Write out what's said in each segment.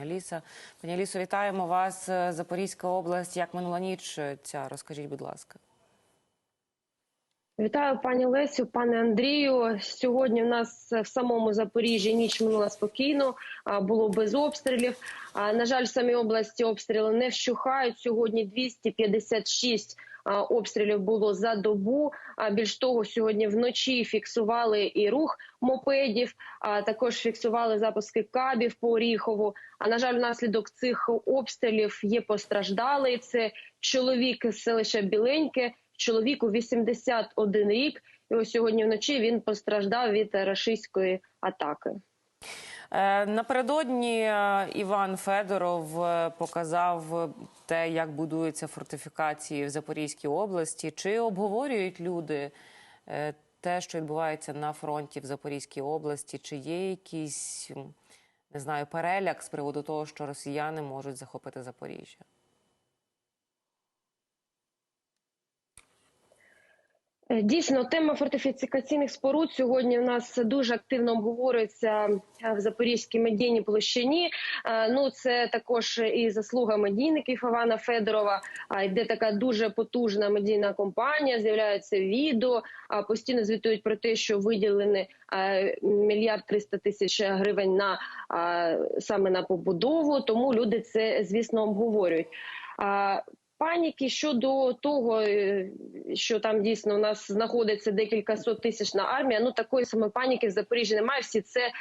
Аліса, пані Алісо, вітаємо вас. Е, Запорізька область. Як минула ніч е, ця? Розкажіть, будь ласка. Вітаю пані Лесю, пане Андрію. Сьогодні у нас в самому Запоріжжі ніч минула спокійно, було без обстрілів. На жаль, в самій області обстріли не вщухають. Сьогодні 256 а, обстрілів було за добу. А більш того, сьогодні вночі фіксували і рух мопедів, а також фіксували запуски кабів по Оріхову. А на жаль, внаслідок цих обстрілів є постраждалий. Це чоловік з селища Біленьке. Чоловіку 81 рік, і ось сьогодні вночі він постраждав від рашистської атаки. Е, Напередодні е, Іван Федоров е, показав те, як будуються фортифікації в Запорізькій області. Чи обговорюють люди те, що відбувається на фронті в Запорізькій області? Чи є якийсь не знаю переляк з приводу того, що росіяни можуть захопити Запоріжжя? Дійсно, тема фортифікаційних споруд сьогодні у нас дуже активно обговорюється е, в Запорізькій медійній площині. Е, Ну, це також і заслуга медійників Івана Федорова. Йде така дуже потужна медійна компанія. З'являються відео. Постійно звітують про те, що виділені е, мільярд триста тисяч гривень на саме на побудову. Тому люди це звісно обговорюють. Паніки щодо того, е, що там дійсно у нас знаходиться декілька сот тисячна армія. Ну такої самої паніки в Запоріжжі немає. Всі це е,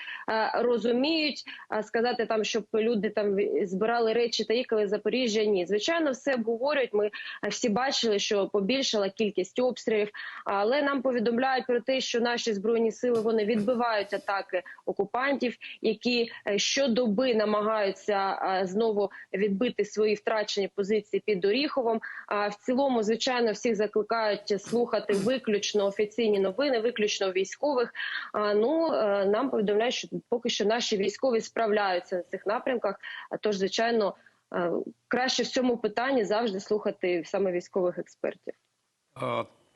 розуміють. А сказати там, щоб люди там збирали речі та їхали в Запоріжжя. Ні, звичайно, все обговорюють. Ми всі бачили, що побільшала кількість обстрілів, але нам повідомляють про те, що наші збройні сили вони відбивають атаки окупантів, які е, щодоби намагаються е, знову відбити свої втрачені позиції під Оріховом. А в цілому, звичайно, всіх закликають слухати виключно офіційні новини, виключно військових. А ну е, нам повідомляють, що поки що наші військові справляються на цих напрямках. А тож, звичайно, е, краще в цьому питанні завжди слухати саме військових експертів.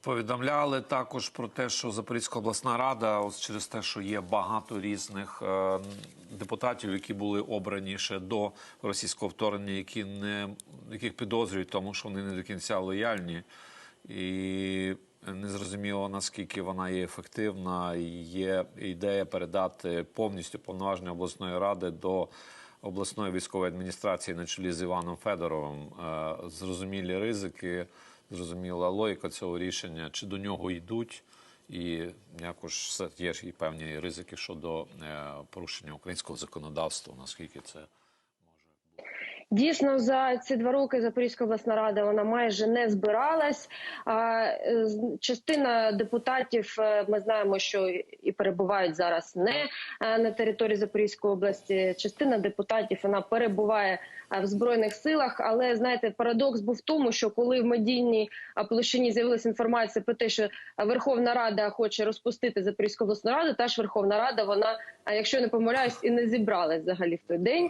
Повідомляли також про те, що Запорізька обласна рада, ось через те, що є багато різних е, депутатів, які були обрані ще до російського вторгнення, які не яких підозрюють, тому що вони не до кінця лояльні, і незрозуміло наскільки вона є ефективна. Є ідея передати повністю повноваження обласної ради до обласної військової адміністрації на чолі з Іваном Федоровим. Е, Зрозумілі ризики зрозуміла логіка цього рішення, чи до нього йдуть, і якось є і певні ризики щодо е, порушення українського законодавства, наскільки це Дійсно, за ці два роки Запорізька обласна рада вона майже не збиралась. Е, частина депутатів е, ми знаємо, що і перебувають зараз не е, на території Запорізької області. Частина депутатів вона перебуває в збройних силах. Але знаєте, парадокс був в тому, що коли в медійній площині з'явилася інформація про те, що Верховна Рада хоче розпустити Запорізьку обласну раду, та ж Верховна Рада, вона, якщо не помиляюсь, і не зібралась взагалі в той день.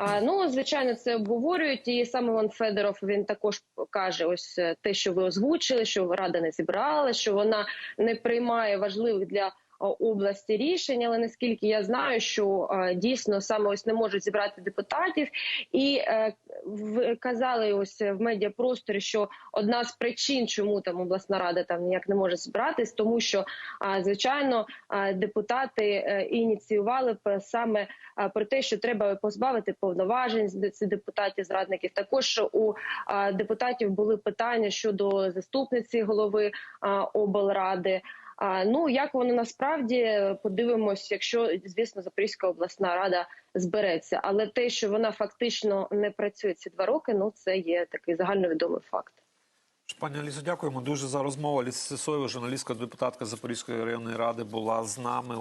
А, ну, звичайно, це обговорюють. І саме Іван Федоров він також каже: ось е, те, що ви озвучили, що рада не зібрала, що вона не приймає важливих для області рішень. Але наскільки я знаю, що дійсно саме ось не можуть зібрати депутатів, і е, казали ось в медіапросторі, що одна з причин, чому там обласна рада там ніяк не може збиратись, тому що звичайно депутати е, ініціювали саме про те, що треба позбавити повноважень цих депутатів зрадників. Також у депутатів були питання щодо заступниці голови облради. Ну як воно насправді подивимось, якщо звісно Запорізька обласна рада збереться, але те, що вона фактично не працює ці два роки, ну це є такий загальновідомий факт. Пані Алісо, дякуємо дуже за розмову. Аліса Сисоєва, журналістка, депутатка Запорізької районної ради, була з нами.